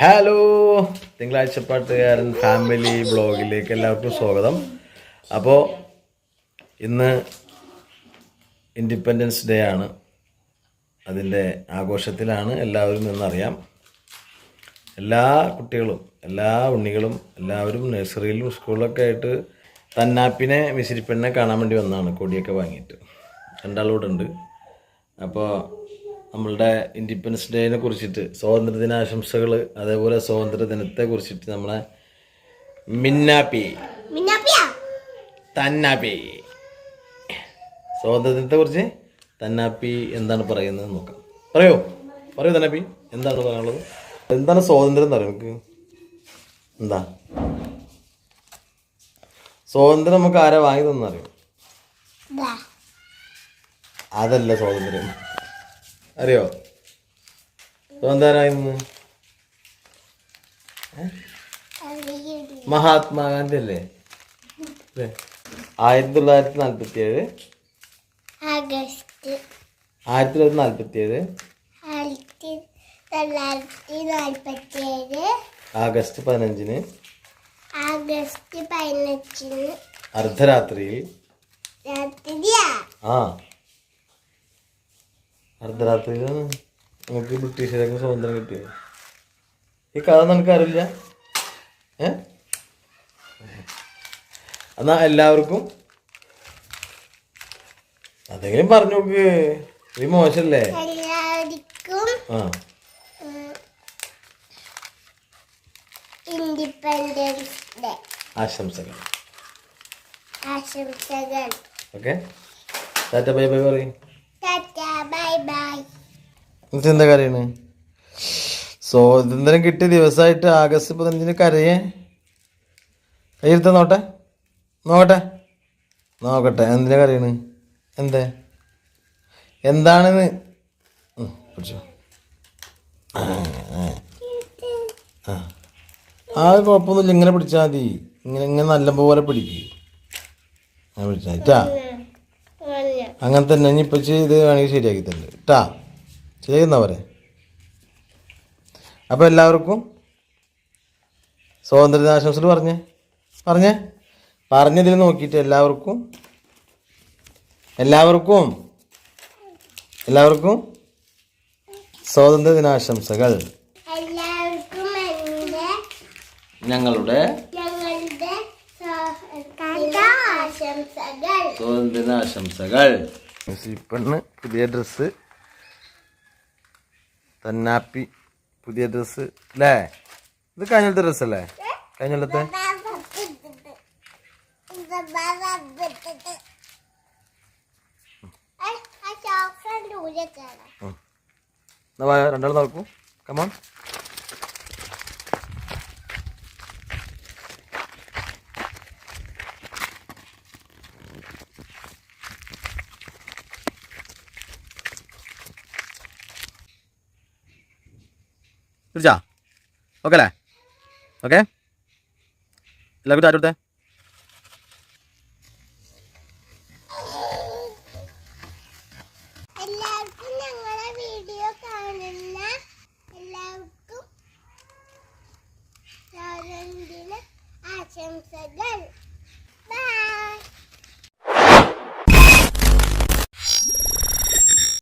Hello തിങ്കളാഴ്ച പാട്ടുകാരൻ family ബ്ലോഗിലേക്ക് എല്ലാവർക്കും സ്വാഗതം. അപ്പോൾ ഇന്ന് ഇൻഡിപെൻഡൻസ് ഡേ ആണ്. അതിന്റെ ആഘോഷത്തിലാണ് എല്ലാവരും നിന്നറിയാം എല്ലാ കുട്ടികളും എല്ലാ ഉണ്ണികളും എല്ലാവരും നഴ്സറിയിലും സ്കൂളിലൊക്കെ ആയിട്ട് തന്നാപ്പിനെ മിസിരിപ്പെണ്ണെ കാണാൻ വേണ്ടി വന്നതാണ് കൊടിയൊക്കെ വാങ്ങിയിട്ട്. രണ്ടാളൂടെ ഉണ്ട് അപ്പോൾ നമ്മളുടെ ഇൻഡിപെൻഡൻസ് ഡേനെ കുറിച്ചിട്ട് സ്വാതന്ത്ര്യ ദിനാശംസകൾ അതേപോലെ സ്വാതന്ത്ര്യ ദിനത്തെ കുറിച്ചിട്ട് നമ്മളെ മിന്നാപ്പി. തന്നാപ്പി. സ്വാതന്ത്ര്യ ദിനത്തെ കുറിച്ച് തന്നാപ്പി എന്താണ് പറയുന്നത് നോക്കാം. പറയോ. പറയൂ തന്നാപ്പി. എന്താണ് പറയാനുള്ളത്? എന്താണ് സ്വാതന്ത്ര്യം എന്ന് പറയുന്നത് എന്താ? സ്വാതന്ത്ര്യം നമുക്ക് ആരാ വാങ്ങി തന്നറിയോ അതല്ല സ്വാതന്ത്ര്യം. അറിയോ? അറിയില്ല. മഹാത്മാഗാന്ധി അല്ലേ അല്ലേ? ആയിരത്തി തൊള്ളായിരത്തി നാൽപ്പത്തി ഏഴ് ആഗസ്റ്റ്. ആയിരത്തി തൊള്ളായിരത്തി നാൽപ്പത്തി ഏഴ് ആയിരത്തി തൊള്ളായിരത്തി നാൽപ്പത്തി ഏഴ് ആഗസ്റ്റ് പതിനഞ്ചിന്? ആഗസ്റ്റ് പതിനഞ്ചിന്. അർദ്ധരാത്രിയിൽ? രാത്രിയാ? ആ. അർദ്ധരാത്രിയിലാണ് നമുക്ക് ബ്രിട്ടീഷുകാർക്ക് സ്വാതന്ത്ര്യം കിട്ടിയത് ഈ കഥ നമുക്കറിയില്ല. ഏ? എന്നാ എല്ലാവർക്കും അതെങ്കിലും പറഞ്ഞു നോക്ക്. ഇത് മോശല്ലേ? എല്ലാവർക്കും ആ. Independence day. ആശംസകൾ. ആശംസകൾ. ഓക്കെ. ടാറ്റ ബൈ ബൈ പറയും. എന്താ കരയണ്? സ്വാതന്ത്ര്യം കിട്ടിയ ദിവസമായിട്ട് ആഗസ്റ്റ് പതിനഞ്ചിന് കരയേ. കയ്യെടുത്ത നോട്ടെ നോക്കട്ടെ. നോക്കട്ടെ. എന്തിനാ കരയണ്? എന്തേ? എന്താണെന്ന്? പിടിച്ചോ. ആ, കുഴപ്പമൊന്നുമില്ല. ഇങ്ങനെ പിടിച്ചാൽ മതി. ഇങ്ങനെ ഇങ്ങനെ നല്ലപോലെ പിടിച്ചാൽ മതി ട്ടാ. അങ്ങനെ തന്നെ ഇനി ഇപ്പം ഇത് വേണമെങ്കിൽ ശരിയാക്കി തരണ്ട് കേട്ടാ ശരിയാക്കുന്ന പോരെ? അപ്പോൾ എല്ലാവർക്കും സ്വാതന്ത്ര്യദിനാശംസകൾ പറഞ്ഞേ പറഞ്ഞേ പറഞ്ഞതിൽ നോക്കിയിട്ട് എല്ലാവർക്കും എല്ലാവർക്കും എല്ലാവർക്കും സ്വാതന്ത്ര്യ ദിനാശംസകൾ എല്ലാവർക്കും എന്റെ ഞങ്ങളുടെ ഞങ്ങളുടെ ആശംസകൾ സ്വാതന്ത്ര്യ ദിനാശംസകൾ പെണ്ണ് പുതിയ ഡ്രസ്സ്. തന്നാപ്പി പുതിയ ഡ്രസ്സ്. അല്ലേ? ഇത് കഴിഞ്ഞത്തെ ഡ്രസ്സല്ലേ കഴിഞ്ഞത്തെ എന്നാ വാ, രണ്ടാളും നോക്കൂ കമാൺ പിടിച്ചാ? ഓക്കെ അല്ലേ ഓക്കെ എല്ലാവർക്കും ടാറ്റ കൊടുത്തേ എല്ലാവർക്കും ഞങ്ങളെ വീഡിയോ കാണുന്ന എല്ലാവർക്കും ആശംസകൾ.